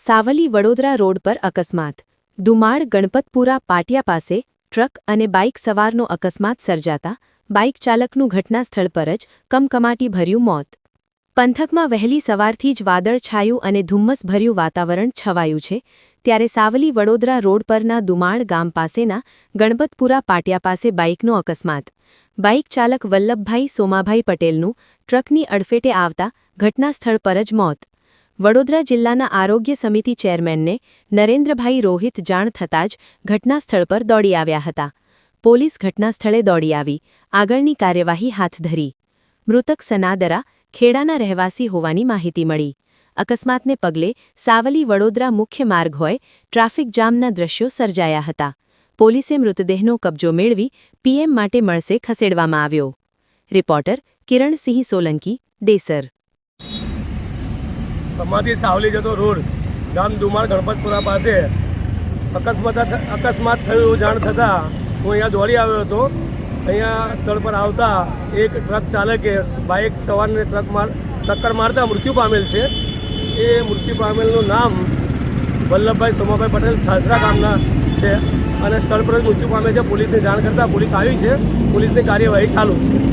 Savli Vadodara road પર અકસ્માત. દુમાળ ગણપતપુરા પાટિયા પાસે ટ્રક અને બાઇક સવારનો અકસ્માત સર્જાતા બાઇક ચાલકનું ઘટના સ્થળ પર જ કમકમાટી ભર્યું મોત. પંથકમાં વહેલી સવારથી જ વાદળછાયું અને ધુમ્મસભર્યું વાતાવરણ છવાયું છે, ત્યારે સાવલી વડોદરા રોડ પરના દુમાળ ગામ પાસેના ગણપતપુરા પાટિયા પાસે બાઇકનો અકસ્માત. બાઇક ચાલક વલ્લભભાઈ સોમાભાઈ પટેલનું ટ્રકની અડફેટે આવતા ઘટના સ્થળ પર જ મોત. વડોદરા જિલ્લાના આરોગ્ય સમિતિ ચેરમેનને નરેન્દ્રભાઈ રોહિત જાણ થતાં જ ઘટનાસ્થળ પર દોડી આવ્યા હતા. પોલીસ ઘટનાસ્થળે દોડી આવી. આગળની કાર્યવાહી હાથ ધરી. મૃતક સનાદરા ખેડાના રહેવાસી હોવાની માહિતી મળી. અકસ્માતને પગલે સાવલી વડોદરા મુખ્ય માર્ગ હોય ટ્રાફિક જામના દ્રશ્યો સર્જાયા હતા. પોલીસે મૃતદેહનો કબજો મેળવી પીએમ માટે મળશે ખસેડવામાં આવ્યો. રિપોર્ટર કિરણસિંહ સોલંકી ડેસર સમાધિ સાવલી જતો રોડ, ગામ દુમાળ ગણપતપુરા પાસે. અકસ્માત અકસ્માત થયું જાણ થતાં હું અહીંયા દોડી આવ્યો હતો. અહીંયા સ્થળ પર આવતા એક ટ્રક ચાલકે બાઇક સવારને ટ્રક માર, ટક્કર મારતા મૃત્યુ પામેલ છે. એ મૃત્યુ પામેલનું નામ વલ્લભભાઈ સોમાભાઈ પટેલ સાસરા ગામના છે. અને સ્થળ પર મૃત્યુ પામે છે. પોલીસને જાણ કરતાં પોલીસ આવી છે. પોલીસની કાર્યવાહી ચાલુ છે.